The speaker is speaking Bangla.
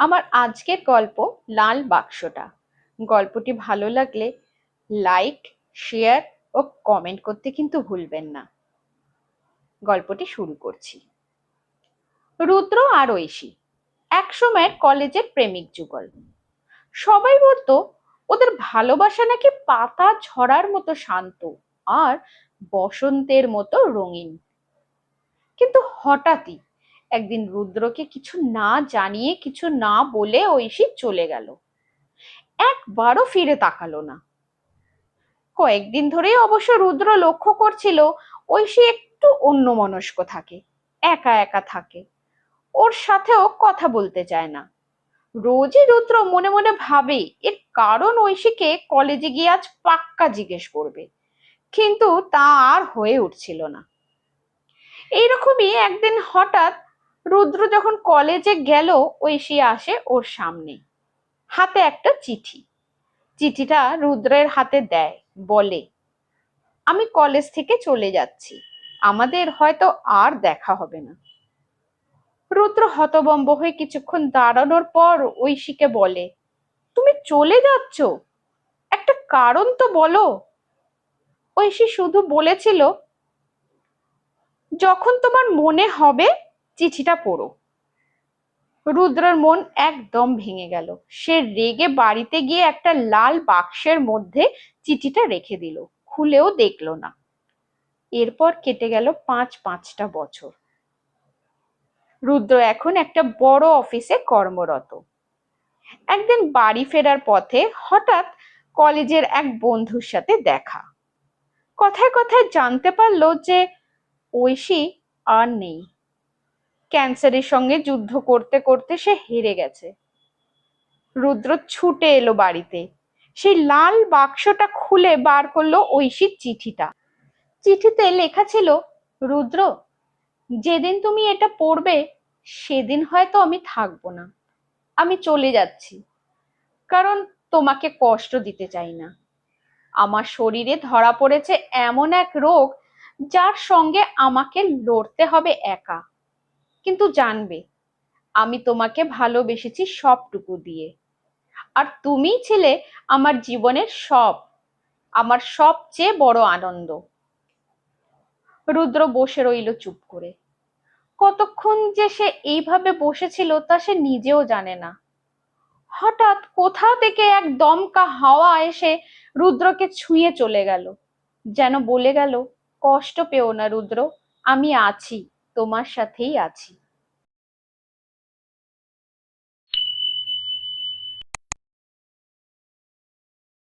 আমার আজকের গল্প লাল বাক্সটা। গল্পটি ভালো লাগলে লাইক শেয়ার ও কমেন্ট করতে কিন্তু ভুলবেন না। গল্পটি শুরু করছি। রুদ্র আর ঐশী একসময়ের কলেজের প্রেমিক যুগল। সবাই বলতো, ওদের ভালোবাসা নাকি পাতা ঝরার মতো শান্ত আর বসন্তের মতো রঙিন। কিন্তু হঠাৎই একদিন রুদ্রকে কিছু না জানিয়ে, কিছু না বলে ঐশী চলে গেল। একবারও ফিরে তাকালো না। কয়েকদিন ধরেই অবশ্য রুদ্র লক্ষ্য করছিল ঐশী একটু অন্যমনস্ক থাকে, একা একা থাকে। ওর সাথেও কথা বলতে চায় না। রোজই রুদ্র মনে মনে ভাবে, এর কারণ ঐশীকে কলেজে গিয়ে আজ পাক্কা জিজ্ঞেস করবে। কিন্তু তা আর হয়ে উঠছিল না। এইরকমই একদিন হঠাৎ রুদ্র যখন কলেজে গেল ঐশী আসে ওর সামনে। হাতে একটা চিঠি। চিঠিটা রুদ্রের হাতে দেয়, বলে, আমি কলেজ থেকে চলে যাচ্ছি। আমাদের হয়তো আর দেখা হবে না। রুদ্র হতবম্ব হয়ে কিছুক্ষণ দাঁড়ানোর পর ঐশীকে বলে, তুমি চলে যাচ্ছ? একটা কারণ তো বলো। ঐশী শুধু বলেছিল, যখন তোমার মনে হবে চিঠিটা পড়ো। রুদ্রের মন একদম ভেঙে গেল। সে রেগে বাড়িতে গিয়ে একটা লাল বাক্সের মধ্যে চিঠিটা রেখে দিল। খুলেও দেখল না। এরপর কেটে গেল পাঁচ পাঁচটা বছর। রুদ্র এখন একটা বড় অফিসে কর্মরত। একদিন বাড়ি ফেরার পথে হঠাৎ কলেজের এক বন্ধুর সাথে দেখা। কথায় কথায় জানতে পারল যে ঐশী আর নেই। ক্যান্সারের সঙ্গে যুদ্ধ করতে করতে সে হেরে গেছে। রুদ্র ছুটে এলো বাড়িতে। সেই লাল বাক্সটা খুলে বার করল ঐশীর চিঠিটা। চিঠিতে লেখা ছিল, রুদ্র, যেদিন তুমি এটা পড়বে, সেদিন হয়তো আমি থাকব না। আমি চলে যাচ্ছি। কারণ তোমাকে কষ্ট দিতে চাই না। আমার শরীরে ধরা পড়েছে এমন এক রোগ, যার সঙ্গে আমাকে লড়তে হবে একা। কিন্তু জানবে, আমি তোমাকে ভালোবেসেছি সবটুকু দিয়ে। আর তুমি ছিলে, আমার জীবনের সব, আমার সবচেয়ে বড় আনন্দ। রুদ্র বসে রইল চুপ করে। কতক্ষণ যে সে এইভাবে বসেছিল তা সে নিজেও জানে না। হঠাৎ কোথা থেকে এক দমকা হাওয়া এসে রুদ্রকে ছুঁয়ে চলে গেল। যেন বলে গেল, কষ্ট পেও না রুদ্র, আমি আছি। তোমার সাথেই আছি।